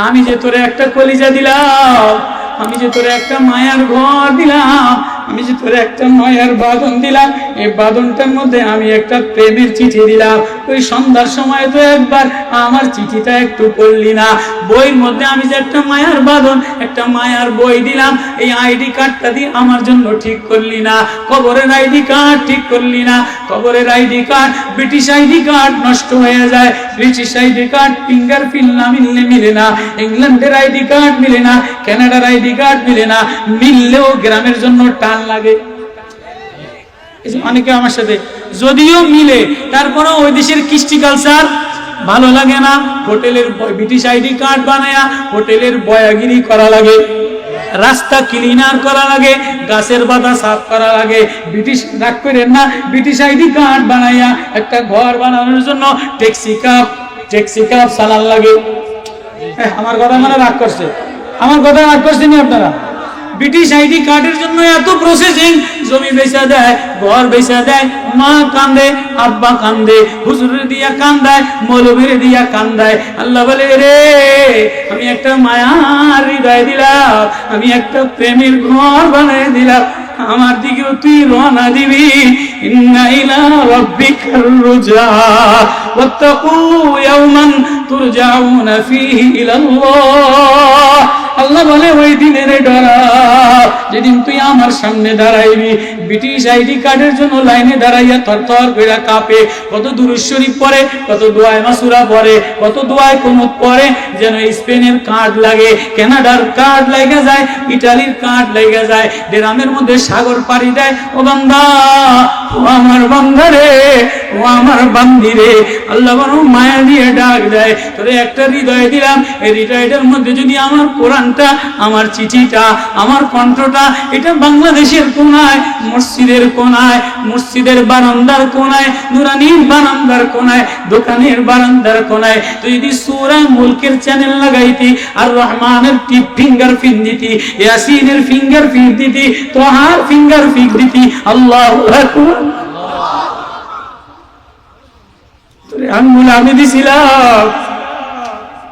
আমি যে তোরে একটা কলিজা দিলাম আমি যে তোরে একটা মায়ার ঘর দিলাম আমি যে তোরে একটা মায়ার বাদন দিলাম, এই বাদনটার মধ্যে আমি একটা প্রেমের চিঠি দিলাম। ওই সন্ধ্যার সময় তো একবার আমার চিঠিটা একটু পড়লি না। বইয়ের মধ্যে আমি যে একটা মায়ার বাদন একটা মায়ার বই দিলাম, এই আইডি কার্ডটা দিয়ে আমার জন্য ঠিক করলি না। কবরের আইডি কার্ড ঠিক করলি না। কবরের ID card, British ID card নষ্ট হয়ে যায়। British ID card fingerprint না মিললে মিলে না। ইংল্যান্ডের আইডি কার্ড মিলে না, কানাডার আইডি কার্ড মিলে না। মিললেও গ্রামের জন্য টান লাগে। অনেকে আমার সাথে যদিও মিলে তারপরেও ওই দেশের কৃষ্টি কালচার ভালো লাগে না। হোটেলের ব্রিটিশ আইডি কার্ড বানায়া হোটেলের বয়াগিরি করা লাগে রাস্তা ক্লিনার করা লাগে গাছের বাধা সাফ করা লাগে। ব্রিটিশ রাগ করেন না ব্রিটিশ আইডি কার্ড বানাইয়া একটা ঘর বানানোর জন্য ট্যাক্সি কাপ ট্যাক্সি কাপ চালান লাগে। এ, আমার কথা মানে রাগ করছে। আমার কথা রাগ করছেনি আপনারা। ব্রিটিশ আইডি কার্ডের জন্য এত প্রসেসিং জমি বেচা দেয়, ঘর বেচা দেয়, মা কান্দে, আব্বা কান্দে, হুজুরের দিয়া কান্দায়, মৌলবীর দিয়া কান্দায়। আল্লাহ বলে রে আমি একটা মায়ার হৃদয় দিলাম, আমি একটা প্রেমের ঘর বানিয়ে দিলাম। আমার দিকেও তুই রওনা দিবি। ইন্না ইলা রাব্বিকার রুজা। ওয়াত্তাকু ইয়াওমান তুরজাউনা ফীহি ইলাল্লাহ। আল্লাহ বলে, ওই দিনের ডরা যেদিন তুই আমার সামনে দাঁড়াইবি, ব্রিটিশ আইডি কার্ডের জন্য লাইনে দাঁড়াইয়া থর থর করে কাঁপে। কত দুরুশ্বরী পরে কত দোয়ায় মাসুরা পরে কত দোয়ায় কুনুত পরে যেন স্পেনের কার্ড লাগে। কানাডার কার্ড লেগে যায়, ইটালির কার্ড লেগে যায় ডেরামের মধ্যে সাগর পাড়ি দেয়। ও বান্দা আমার বান্দা ও আমার বান্দি রে, আল্লাহ বড় মায়া দিয়ে ডাক দেয়। তোরে একটা হৃদয় দিলাম, এই হৃদয়টার মধ্যে যদি আমার কোরআনটা, আমার চিঠিটা, আমার কণ্ঠটা, এটা বাংলাদেশের কোনায়, মসজিদের কোনায়, মসজিদের বারান্দার কোনায়, নুরানির বারান্দার কোনায়, দোকানের বারান্দার কোনায়, তুই যদি সুরা মুলকের চ্যানেল লাগাইতি, আর রহমানের টিপ ফিঙ্গার ফিন দিতি, ইয়াসিনের ফিঙ্গার ফিন দিতি, তোহার ফিঙ্গার ফিক দিতি, আল্লাহ আকবার আঙ্গুল আমি দিছিলাম।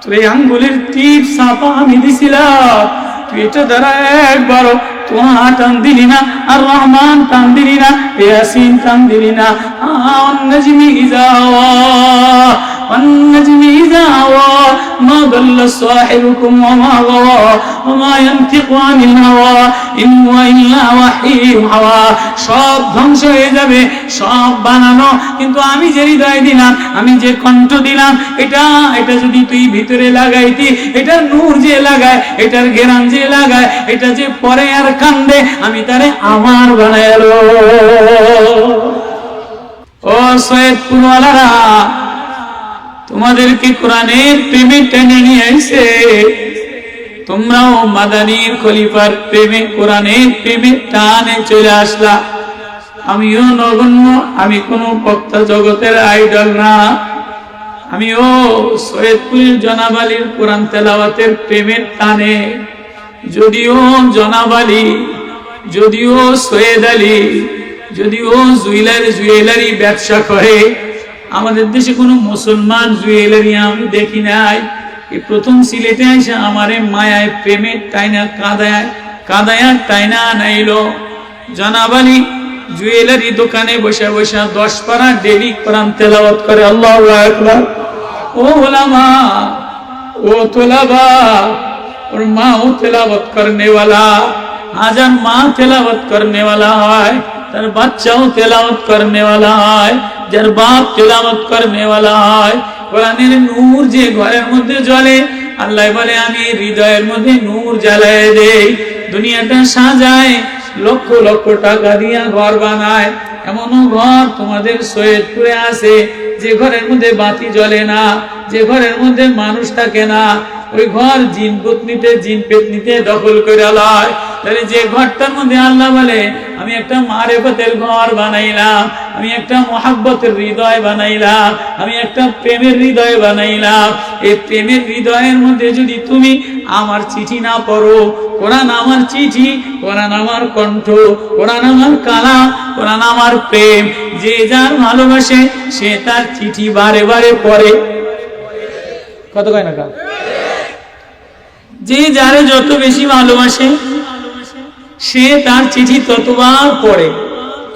তোর এই আঙ্গুলের টিপ সাপা আমি দিছিলাম। তুই এটা দ্বারা একবারও তোমার টান দিলি না, আর রহমান টান দিলি না ইয়াসিন টান দিলি না। আন্নাজমি ইজাওয়া। والنجم إذا هوى ما ضل صاحبكم وما غوى وما ينطق عن الهوى إن هو إلا وحي يوحى সব ধ্বংস হয়ে যাবে সব বানানো কিন্তু আমি যে হৃদয় দিলাম আমি যে কণ্ঠ দিলাম এটা এটা যদি তুই ভিতরে লাগাইতি এটার নূর যে লাগায় এটার গেরান যে লাগায় এটা যে পরে আর কান্দে আমি তারে আমার বানাইলো ও সৈয়দপুরওয়ালারা তোমাদেরকে কোরআনের প্রেমে টেনে নিয়ে আইছে। তোমরাও মাদানির খলিফার প্রেমে, কোরআনের প্রেমে টানে চলে আসলা। আমিও নগণ্য, আমি কোনো বক্তা জগতের আইডল না। আমিও সৈয়দপুরের জনাবালির কোরআন তেলাওয়াতের প্রেমের টানে। যদিও জনাবালি যদিও সৈয়দ আলী, যদিও জুয়েলারি জুয়েলারি ব্যবসা করে আমাদের দেশে কোনো মুসলমান জুয়েলারি আমি দেখি নাই। এই প্রথম সিলেটে এসে আমারে মায়ায় প্রেমে টাইনা কাদায় কাদায়া টাইনা নাইলো। জানাবালি জুয়েলারি দোকানে বসে বসে দশ পাড়া ডেলি কোরআন তেলাওয়াত করে, আল্লাহ আকবার। ও ওলামা, ও তোলাবা, ওর মা ও তেলাওয়াত করনেওয়ালা, হাজার মা তেলাওয়াত করনেওয়ালা হয়। তার বাচ্চাও তেলাওয়াত করনে वाला হয় যার বাপ তেলাওয়াত করনে वाला হয় কোরআনের নূর যে ঘরের মধ্যে জ্বলে আল্লাহ বলে আমি হৃদয়ের মধ্যে নূর জ্বালায় দেই দুনিয়াটা সাজায় লক্ষ লক্ষ টাকা দিয়া ঘর বানায় এমনও ঘর তোমাদের সৈয়দপুরে আছে যে ঘরের মধ্যে বাতি জ্বলে না যে ঘরের মধ্যে মানুষ থাকে না ওই ঘর জিন পুতনিতে জিন পেতনিতে দখল করে লয় তাহলে যে ঘরটার মধ্যে আল্লাহ বলে আমি একটা মারেফতের ঘর বানাইলাম, আমি একটা মহাব্বতের হৃদয় বানাইলাম, আমি একটা প্রেমের হৃদয় বানাইলাম। এই প্রেমের হৃদয়ের মধ্যে যদি তুমি আমার চিঠি না পড়ো, কোরআন আমার চিঠি, কোরআন আমার কণ্ঠ, কোরআন আমার কালা কোরআন আমার প্রেম, যে যার ভালোবাসে সে তার চিঠি বারে বারে পড়ে। কত কয় না যে যারে যত বেশি ভালোবাসে সে তার চিঠি ততবার পড়ে?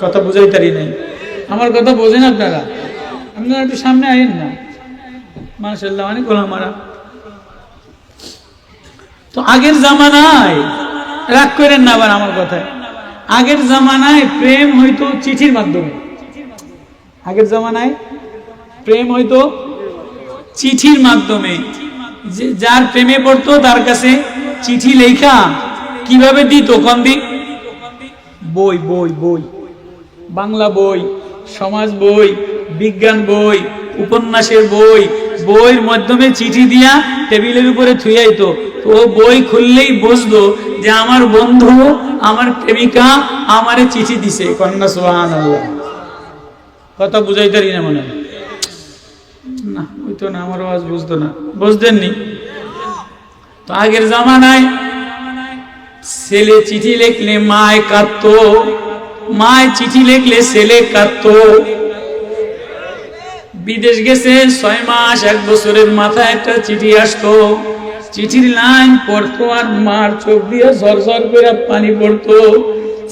কথা বুঝাই তারি নাই। আমার কথা বোঝেন আপনারা? আপনারা একটু সামনে আইন না। মার্শাল্লাহ অনেক মারা তো আগের জামানায় রাগ করেন না আবার আমার কথায়। আগের জামানায় প্রেম হইতো চিঠির মাধ্যমে। আগের জামানায় প্রেম হইতো চিঠির মাধ্যমে। যার প্রেমে পড়তো তার কাছে চিঠি লেখা কীভাবে দিত কম দিক? বই বই বই। বাংলা বই, সমাজ বই, বিজ্ঞান বই, উপন্যাসের বই, বইয়ের মাধ্যমে চিঠি দিয়া টেবিলের উপরে থুইয়াইতো ও বই খুললেই বুঝতো যে আমার বন্ধু, আমার প্রেমিকা আমারে চিঠি দিছে। কন্যা সোহান কথা বুঝাইতারি না মনে না, ওই তো না, আমার আওয়াজ বুঝতো না। বুঝতেননি? তো আগের জামানায় ছেলে চিঠি লিখলে মায় কাঁদতো, মায় চিঠি লিখলে ছেলে কাঁদতো। বিদেশ গেছে, ছয় মাস, এক বছরের মাথায় একটা চিঠি আসতো। চিঠির লাইন পড়তো আর মার চোখ দিয়ে ঝরঝর করে পানি পড়তো।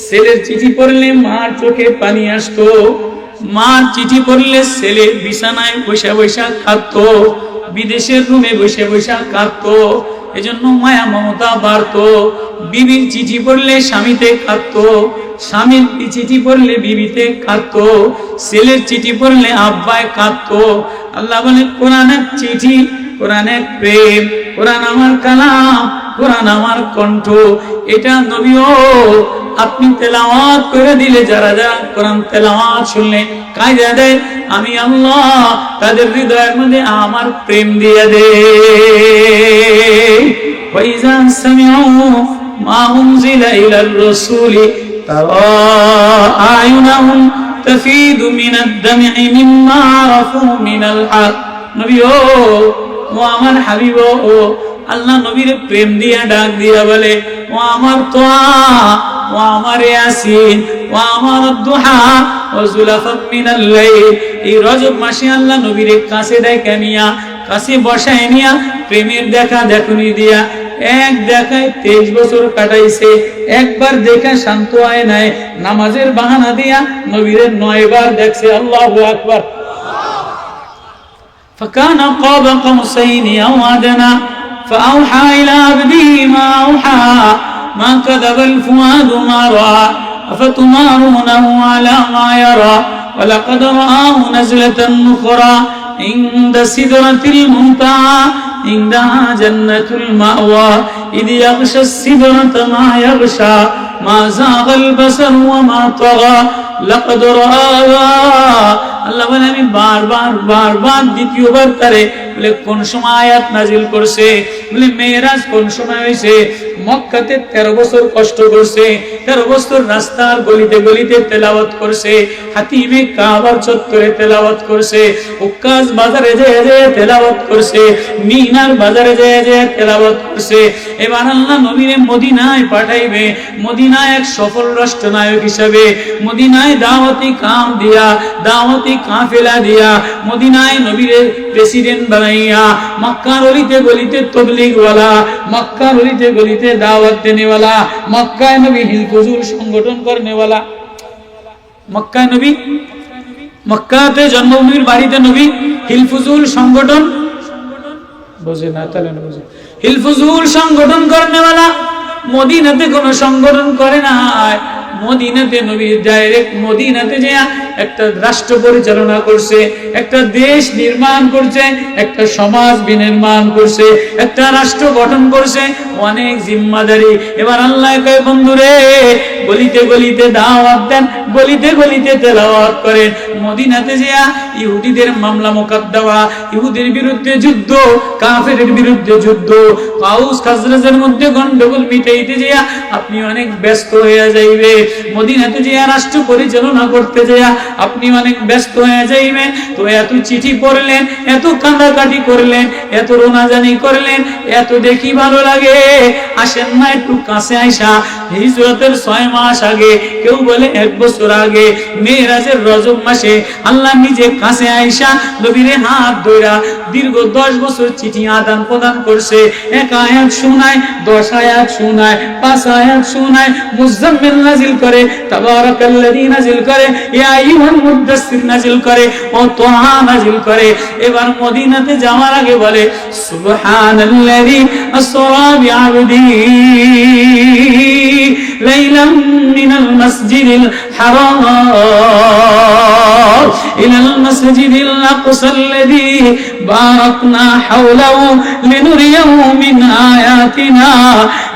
ছেলের চিঠি পড়লে মার চোখে পানি আসতো। মার চিঠি পড়লে ছেলে বিছানায় বসে বসে কাঁদতো, বিদেশের রুমে বসে বসে কাঁদতো। এজন্য মায়া মমতা বাড়ত। বিবির চিঠি পড়লে স্বামীতে কাঁদত। স্বামীর চিঠি পড়লে বিবিতে কাঁদত। ছেলের চিঠি পড়লে আব্বায় কাঁদত। আল্লাহ বলে কোরআনের চিঠি কোরআনের প্রেম, কোরআন আমার কালাম। কোরআন আমার কণ্ঠ এটা নবীও আপনি তেলাওয়াত করে দিলে যারা যারা কোরআন তেলাওয়াত শুনলে কায়দা দেয় আমি আল্লাহ তাদের হৃদয়ের মধ্যে আমার প্রেম দিয়ে দে وإذا سمعوا ما أنزل إلى الرسول ترى أعينهم تفيد من الدمع مما عرفوا من الحق নবী ও ও আমার হাবিব ও আল্লাহ নবীর প্রেম দিয়া ডাক দিয়া বলে ও আমার তোয়া ও আমার ইয়াসিন ও আমার দুহা ও জুলাফা মিনাল লাইল এই রজব মাসে আল্লাহ নবীর কাছে ডেকে নিয়া কাছে বসায় নিয়া প্রেমের দেখা দেখুনি দিয়া এক দেখায় তেইশ বছর কাটাইছে একবার দেখা শান্ত হয় নাই নামাজের বাহানা দিয়া নবীরের নয় বার দেখছে আল্লাহ আকবার فكان قاب قوسين أو أدنى فأوحى إلى عبده ما أوحى ما كذب الفؤاد ما رأى أفتمارونه على ما يرى ولقد رآه نزلة أخرى عند سدرة المنتهى عندها جنة المأوى إذ يغشى السدرة ما يغشى ما زاغ البصر وما طغى لقد رآها আল্লাহ বলে, আমি বারবার বারবার দ্বিতীয়বার তারে বলে, কোন সময় আয়াত নাজিল করছে? বলে, মেয়েরাজ কোন সময় হয়েছে? মক্কাতে তেরো বছর কষ্ট করছে, তেরো বছর রাস্তার গলিতে গলিতে তেলাওয়াত করছে, হাতিমে কাবার চত্বরে তেলাওয়াত করছে উকাজ বাজারে যে যে তেলাওয়াত করছে, মিনার বাজারে যে যে তেলাওয়াত করছে। এবার আল্লাহ নবীরে মদিনায় পাঠাইবে, মদিনায় এক সফল রাষ্ট্রনায়ক হিসাবে, মদিনায় দাওয়াতি কাম দিয়া, দাওয়াতি কাফেলা দিয়া মদিনায় নবীরে প্রেসিডেন্ট বানাইয়া মক্কার অলিতে গলিতে তবলিগ ওয়ালা মক্কার অলিতে গলিতে দাওয়াত দেনে মক্কায় নবী হিলকুজুল সংগঠন করনে ওয়ালা মক্কায় নবী, মক্কাতে জন্মভূমির বাড়িতে নবী হিলফুজুল সংগঠন বোঝে না, তাহলে বোঝে। হিলফুজুল সংগঠন করনেওয়ালা, মদিনাতে কোন সংগঠন করে না মদিনাতে নবী ডাইরেক্ট মদিনাতে যে একটা রাষ্ট্র পরিচালনা করছে, একটা দেশ নির্মাণ করছে, একটা সমাজ বিনির্মাণ করছে, একটা রাষ্ট্র গঠন করছে, অনেক জিম্মাদারি। এবার আল্লাহ কয়, বন্ধুরে গলিতে গলিতে দাওয়াত দেন, গলিতে গলিতে তেলাওয়াত করেন। মদিনাতে যে ইহুদিদের মামলা মোকদ্দমা, ইহুদের বিরুদ্ধে যুদ্ধ, কাফেরের বিরুদ্ধে যুদ্ধ। কাউস খাজরাজের মধ্যে গন্ডগোল মিটাইতে যে আপনি অনেক ব্যস্ত হয়ে যাইবে। মদিনাতে যে রাষ্ট্র পরিচালনা করতে যে আপনি অনেক ব্যস্ত হয়ে যাইবেন তো এত চিঠি পড়লেন, এত কান্দাকাটি করলেন, এত রোনাজানি করলেন, এত দেখি ভালো লাগে। আসেন না একটু কাছে আইসা, হিজরতের ছয় মাস আগে, কেউ বলে এক বছর আগে, মেয়েরাজের রজব মাসে আল্লাহ নিজে কাছে আইসা নবীরে হাত ধইরা দীর্ঘ দশ বছর চিঠি আদান প্রদান করছে। এক আয়াত শোনায়, দশ আয়াত শোনায়, পাঁচ আয়াত শোনায়, মুজাম্মিল নাজিল করে, তাবারাকাল্লাযী নাজিল করে, ইয়া আইয়ুহাল মুদাসসির নাজিল করে, ও তোহা নাজিল করে। এবার মদিনাতে যাওয়ার আগে বলে, সুবহানাল্লাযী আসরা বিআবদিহি লাইলাম মিনাল মাসজিদিল হারাম ইলাল মাসজিদিল আকসা আল্লাযী বারাকনা হাওলাহু লিনুরিয়াহু মিন আয়াতিনা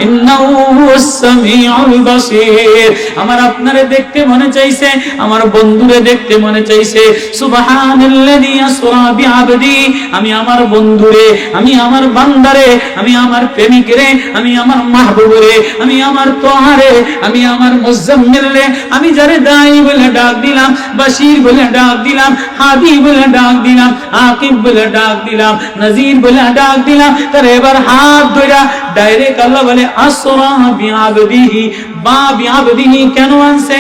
ইন্নাহু হুয়াস সামিউল বাসীর আমার আপনারে দেখতে মনে চাইছে, আমার বন্ধুরে দেখতে মনে চাইছে। সুবহানাল্লাযী আসরা বিআবদি। আমি আমার বন্ধুরে, আমি আমার বান্দারে, আমি আমার প্রেমিকরে, আমি আমার মাহবুবরে, আমি আমার তোহারে আমি আমার মুজাম্মিলরে আমি যারে দাই বলে ডাক দিলাম, বাশির বলে ডাক দিলাম, হাদি বলে ডাক দিলাম, আকিব বলে ডাক দিলাম, নাজির বলে ডাক দিলাম, তার এবার হাত ধইরা ডাইরেক্ট আল্লাহ বলে, আসরা বিআবদিহি। বা বিআবদিহি কেন আনছে?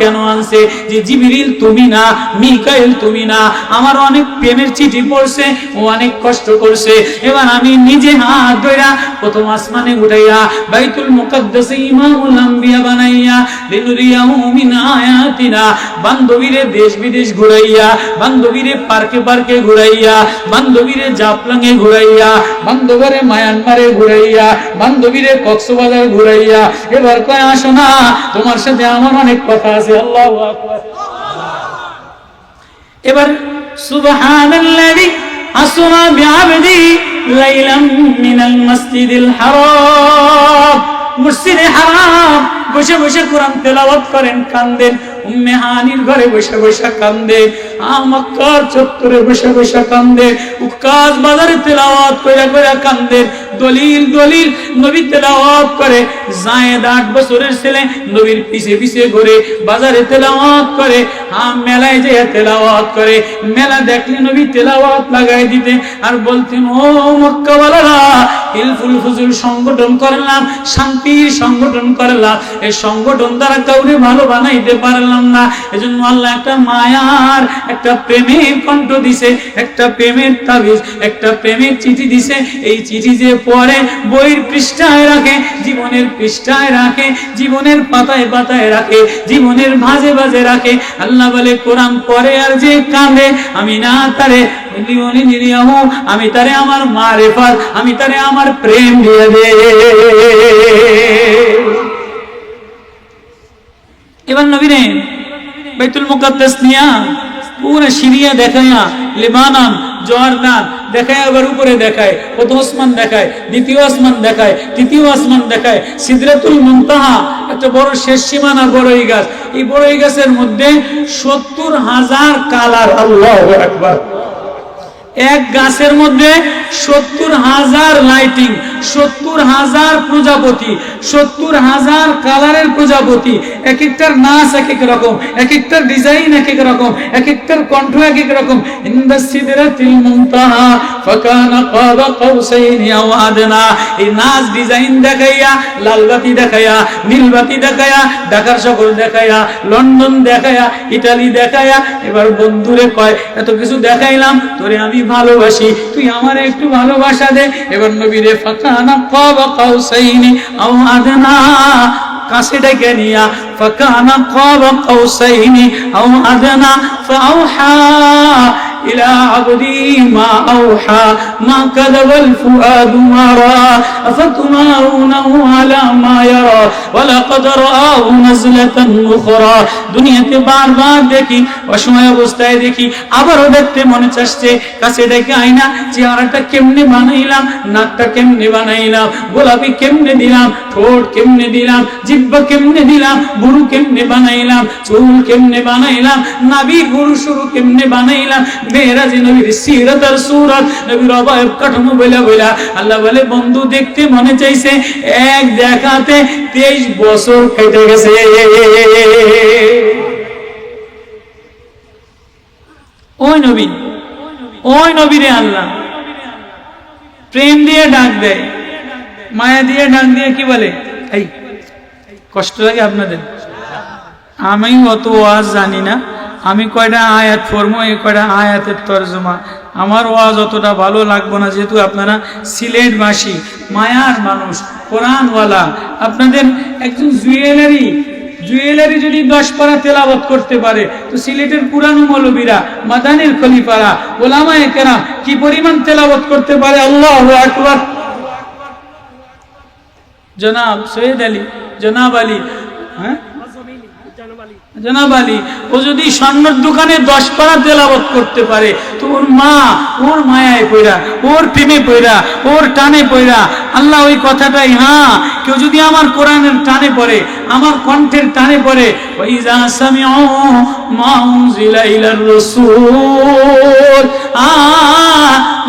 কেন আনছে? যে জিবরিল, তুমি না, মিকাইল, তুমি না। আমার অনেক প্রেমের চিঠি পড়ছে, ও অনেক কষ্ট করছে। এবার আমি নিজে হাত ধইরা প্রথম আসমানে উঠাইয়া বাইতুল মুকাদ্দাসে ইমামুল বানাইয়া আয়াতিনা দেশ বিদেশ ঘুরাইয়া, বান্ধবীরে পার্কে পার্কে ঘুরাইয়া, বান্ধবীরে জাপলাঙে ঘুরাইয়া, বান্ধবরে মায়ানমারে ঘুরাইয়া বান্ধবীরে কক্সবাজার ঘুরাইয়া, এবার কয়, আসো না, তোমার সাথে আমার অনেক কথা আছে, আল্লাহু এবার, সুবহানাল্লাযী আসরা বিআবদি লাইলাম মিনাল হারাম। মসজিদে হারাম, বসে বসে কোরআন তেলাওয়াত করেন, কান্দেন। উম্মে হানির ঘরে বসে বসে কান্দে চত্বরে বসে বসে কান্দে উকাজ বাজারে তেলাওয়াত কান্দে, দলিল দলিল নবী তেলাওয়াত করে, জায়েদ আট বছরের ছেলে নবীর পিছে পিছে ঘুরে, বাজারে তেলাওয়াত করে হ্যাঁ মেলায় যে তেলাওয়াত করে, মেলা দেখলে নবী তেলাওয়াত লাগাই দিতে, আর বলতেন, ও মক্কাওয়ালারা হিলফুল ফুজুল সংগঠন করলাম, শান্তির সংগঠন করলাম এই সংগঠন দ্বারা কাউরে ভালো বানাইতে পারলাম না, এজন্য আল্লাহ একটা মায়ার, একটা প্রেমের কণ্ঠ দিছে, একটা প্রেমের তাবিজ, একটা প্রেমের চিঠি দিছে। এই চিঠি যে পড়ে, বইয়ের পৃষ্ঠায় রাখে, জীবনের পৃষ্ঠায় রাখে, জীবনের পাতায় পাতায় রাখে, জীবনের ভাজে ভাজে রাখে। আল্লাহ বলে, কোরআন পড়ে আর যে কাঁদে, আমি না তারে আমি তারে আমার মারেফাত, আমি তারে আমার প্রেম দিয়ে দে। এবার নবীরে বাইতুল মুকাদ্দাস নিয়া পুরো সিরিয়া দেখায়া, লেবানন, জর্দান দেখায় আবার উপরে দেখায় কত আসমান দেখায়, দ্বিতীয় আসমান দেখায়, তৃতীয় আসমান দেখায়, সিদরাতুল মুনতাহা, একটা বড় শেষ সীমানা, বড়ই গাছ। এই বড়ই গাছের মধ্যে সত্তর হাজার কালার। আল্লাহ একবার এক গাছের মধ্যে সত্তর হাজার লাইটিং, সত্তর হাজার প্রজাপতি, সত্তর হাজার কালারের প্রজাপতি, এক একটার নাচ এক এক রকম, এক একটার ডিজাইন এক এক রকম, এক একটার কণ্ঠ এক এক রকম। ইন্দা তিল ফাকানা কাবা কাউসাইনি আও আদনা। এই নাচ ডিজাইন দেখাইয়া লাল বাতি দেখাইয়া নীল বাতি দেখাইয়া, ঢাকার শহর দেখাইয়া, লন্ডন দেখাইয়া, ইটালি দেখাইয়া, এবার বন্ধুরে কয়, এত কিছু দেখাইলাম, তোরে আমি ভালোবাসি, তুই আমার একটু ভালোবাসা দে। এবার নবীরে ফাকানা কাবা কাউসাইনি আও আদনা। কাছে ডেকে নিয়া, ফাকানা কাবা কাউসাইনি আও আদনা ফাআউহা إلى عبدي ما أوحى ما كذب الفؤاد ما رأى أفتمارونه على ما يرى ولقد رآه نزلة أخرى দুনিয়াতে বারবার দেখি অসময় অবস্থায় দেখি আবারও দেখতে মনে চাচ্ছে কাছে ডেকে আইনা চেহারাটা কেমনে বানাইলাম নাকটা কেমনে বানাইলাম গোলাপি কেমনে দিলাম ঠোঁট কেমনে দিলাম জিব্বা কেমনে দিলাম বুড়ু কেমনে বানাইলাম চুল কেমনে বানাইলাম নাবি গুরু শুরু কেমনে বানাইলাম মেয়েরাজি নবীর সিরত আর সুরত, নবীর অবয়ব কাঠামো বলে বলে আল্লাহ বলে, বন্ধু, দেখতে মনে চাইছে, এক দেখাতে তেইশ বছর কেটে গেছে। ওই নবী, ওই নবীরে আল্লাহ। প্রেম দিয়ে ডাক দেয়, মায়া দিয়ে ডাক দিয়ে কি বলে? এই, কষ্ট লাগে আপনাদের? আমি অত ওয়াজ জানি না। আমি কয়টা আয়াত ফরমো এই কয়টা আয়াতের তর্জমা? আমার ওয়াজ অতটা ভালো লাগবো না, যেহেতু আপনারা সিলেটবাসী মায়ার মানুষ, কোরআনওয়ালা। আপনাদের একজন জুয়েলারি জুয়েলারি যদি দশ পারা তেলাবত করতে পারে, তো সিলেটের পুরানো মৌলবীরা, মাদানির খলিফারা, ওলামায়ে কেরাম কি পরিমাণ তেলাবত করতে পারে? আল্লাহ আকবার। জনাব সৈয়দ আলী, জনাব আলী হ্যাঁ? জনাব আলী, ও যদি স্বর্ণের দোকানে দশ পাড়া তেলাবত করতে পারে, তো ওর মা, ওর মায়ায় পইরা, ওর প্রেমে পইরা, ওর টানে পইরা, আল্লাহ ওই কথাটাই হ্যাঁ কেউ যদি আমার কোরআনের টানে পড়ে, আমার কণ্ঠের টানে পড়ে মা উনজিলা ইলার আ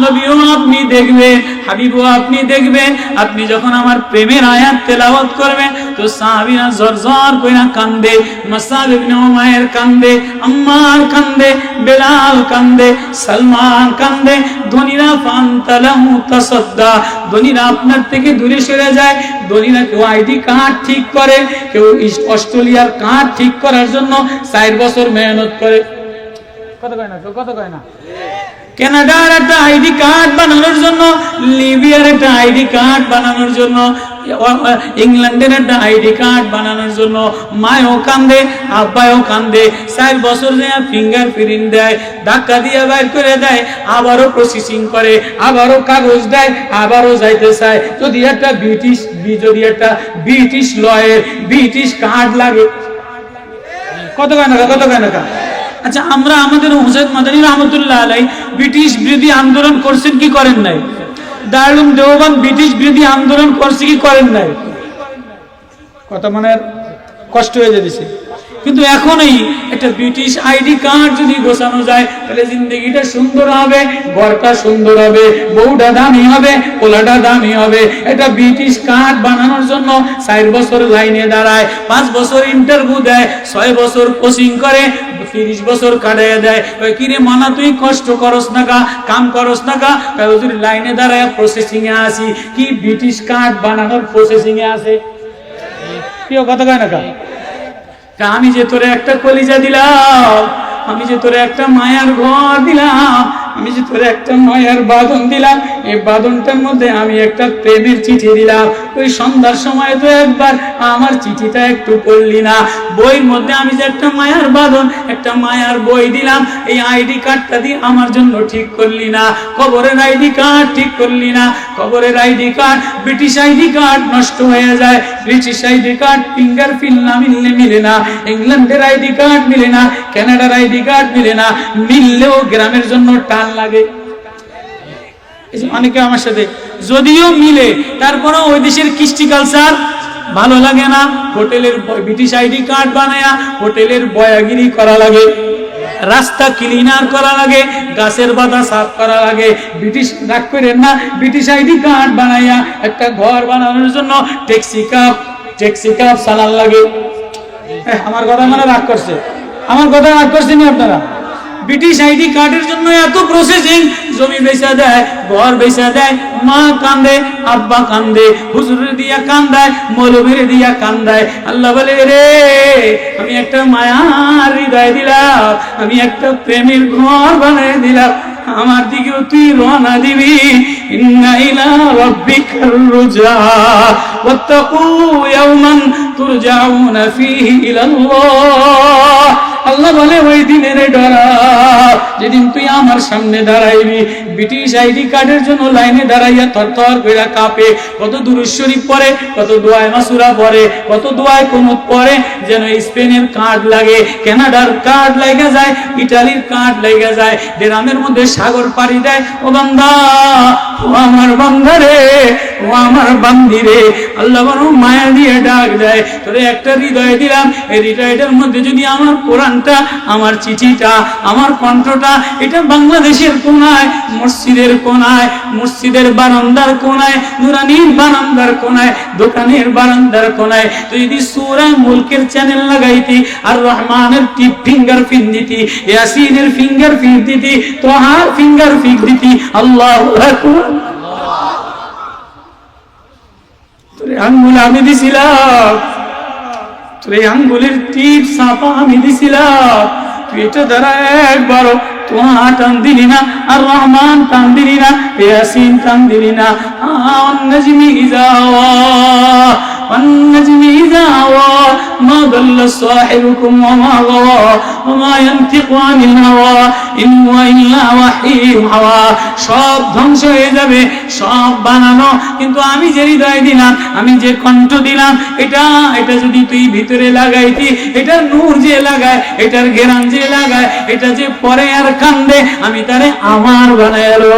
নবীও আপনি দেখবেন, হাবিবও আপনি দেখবেন, আপনি যখন আমার প্রেমের আয়াত তেলাওয়াত করবেন, তো সাহাবীরা জরজর কইরা কান্দে, মাসাব ইবনে উমায়ের কান্দে, আম্মার কান্দে, বেলাল কান্দে, সালমান কান্দে, ধনীরা ফান্তালাহু তাসাদ্দা, ধনীরা আপনার থেকে দূরে সরে যায়, ধনীরা কেউ আইডি কার্ড ঠিক করে, কেউ অস্ট্রেলিয়ার কার্ড ঠিক করার জন্য চার বছর মেহনত করে। কত কয় না? কত কয় না? কানাডার একটা আইডি কার্ড বানানোর জন্য, লিবিয়ার একটা আইডি কার্ড বানানোর জন্য, ইংল্যান্ডের একটা আইডি কার্ড বানানোর জন্য, মায়ও কান্দে, আব্বায়ও কান্দে, চার বছর যায় ফিঙ্গার প্রিন্ট দেয়, ধাক্কা দিয়ে বাইর করে দেয়, আবারও প্রসেসিং করে, আবারও কাগজ দেয়, আবারও যাইতে চায়। যদি একটা ব্রিটিশ, যদি একটা ব্রিটিশ লয়ের ব্রিটিশ কার্ড লাগে। কত কানাকা কত কানাকা আচ্ছা আমরা আমাদের হুসেন মাদানী রহমতুল্লাহ আলাই ব্রিটিশ বিরোধী আন্দোলন করছেন কি করেন নাই? দারুম দেওবান ব্রিটিশ বিরোধী আন্দোলন করছে কি করেন নাই? কথা মানে কষ্ট হয়ে যেতেছে কিন্তু এখনই একটা ব্রিটিশ আইডি কার্ড যদি গোছানো যায়, তাহলে জিন্দগিটা সুন্দর হবে ঘরটা সুন্দর হবে, বউটা দামি হবে, পোলাটা দামি হবে। এটা ব্রিটিশ কার্ড বানানোর জন্য চার বছর লাইনে দাঁড়ায়, পাঁচ বছর ইন্টারভিউ দেয়, ছয় বছর কোচিং করে, তিরিশ বছর কাটাইয়া দেয়। কিরে মানা, তুই কষ্ট করস না কা কাম করস না কা যদি লাইনে দাঁড়ায় প্রসেসিং এ আসি কি ব্রিটিশ কার্ড বানানোর প্রসেসিং এ আছে? কি কথা কয় না কা তা আমি যে তোরে একটা কলিজা দিলাম, আমি যে তোরে একটা মায়ার ঘর দিলাম, আমি যে তোরে একটা মায়ার বাঁধন দিলাম এই বাঁধনটার মধ্যে আমি একটা প্রেমের চিঠি দিলাম। ওই সন্ধ্যার সময় তো একবার আমার চিঠিটা একটু পড়লি না। বইয়ের মধ্যে আমি যে একটা মায়ার বাঁধন, একটা মায়ার বই দিলাম, এই আইডি কার্ডটা দিয়ে আমার জন্য ঠিক করলি না। কবরের আইডি কার্ড ঠিক করলি না। কবরের ID card, British ID card নষ্ট হয়ে যায়। ব্রিটিশ আইডি কার্ড ফিঙ্গার ফিল না মিললে মিলে না। ইংল্যান্ডের আইডি কার্ড মিলে না, কানাডার আইডি কার্ড মিলে না। মিললেও গ্রামের জন্য টান লাগে। অনেকে আমার সাথে, যদিও মিলে, তারপরেও ওই দেশের কৃষ্টি কালচার ভালো লাগে না। হোটেলের ব্রিটিশ আইডি কার্ড বানায়া হোটেলের বয়াগিরি করা লাগে, রাস্তা ক্লিনার করা লাগে, গাছের বাধা সাফ করা লাগে। ব্রিটিশ রাগ করেন না ব্রিটিশ আইডি কার্ড বানাইয়া একটা ঘর বানানোর জন্য ট্যাক্সি কাপ ট্যাক্সি কাপ চালান লাগে। আমার কথা মানে রাগ করছে। আমার কথা রাগ করছেন আপনারা। ব্রিটিশ আইডি কার্ডের জন্য এত প্রসেসিং জমি বেচা দেয়, ঘর বেচা দেয়, মা কান্দে, আব্বা কান্দে, হুজুরের দিয়া কান্দায় মৌলবীর দিয়া কান্দায়। আল্লাহ বলে, রে, আমি একটা মায়ার হৃদয় দিলাম, আমি একটা প্রেমের ঘর বানিয়ে দিলাম। আমার দিকেও তুই রওনা দিবি। ইন্না ইলা রাব্বিকার রুজা ওয়াত্তাকু ইয়াওমান তুরজাউনা ইলাল্লাহ। আল্লাহ বলে, ওই দিনের ডরা, যেদিন তুই আমার সামনে দাঁড়াইবি। ব্রিটিশ আইডি কার্ডের জন্য লাইনে দাঁড়াইয়া থর থর করে কাঁপে। কত দুরুশ্বরী পরে কত দোয়ায় মাসুরা পরে কত দোয়ায় কোমত পরে যেন স্পেনের কার্ড লাগে। কানাডার কার্ড লেগে যায়, ইটালির কার্ড লেগে যায় গ্রামের মধ্যে সাগর পাড়ি দেয়। ও বান্দা, ও আমার বান্দা রে ও আমার বান্দি রে আল্লাহ বড় মায়া দিয়ে ডাক দেয়। তোরে একটা হৃদয় দিলাম, এই হৃদয়টার মধ্যে যদি আমার কোরআনটা, আমার চিঠিটা, আমার কণ্ঠটা, এটা বাংলাদেশের কোনায়, মসজিদের কোনায়, মসজিদের বারান্দার কোনায়, নুরানির বারান্দার কোনায়, দোকানের বারান্দার কোনায়, তুই যদি সুরা মুলকের চ্যানেল লাগাইতি, আর রহমানের টিপ ফিঙ্গার ফিন দিতি, ইয়াসিনের ফিঙ্গার ফিন দিতি, তোহার ফিঙ্গার ফিক দিতি, আল্লাহ আকবার তোরে আঙ্গুল আমি দিছিলাম। তোর এই আঙ্গুলের টিপ সাপা আমি দিছিলাম। তুই এটা দ্বারা একবার না, আর রহমান না والنجم إذا هوى ما ضل صاحبكم وما غوى وما ينطق عن الهوى إن هو إلا وحي يوحى সব ধ্বংস হয়ে যাবে সব বানানো কিন্তু আমি যে হৃদয় দিলাম আমি যে কণ্ঠ দিলাম এটা এটা যদি তুই ভিতরে লাগাইতি এটা নূর যে লাগায় এটার গেরান যে লাগায় এটা যে পরে আর কান্দে আমি তারে আমার বানায়ালো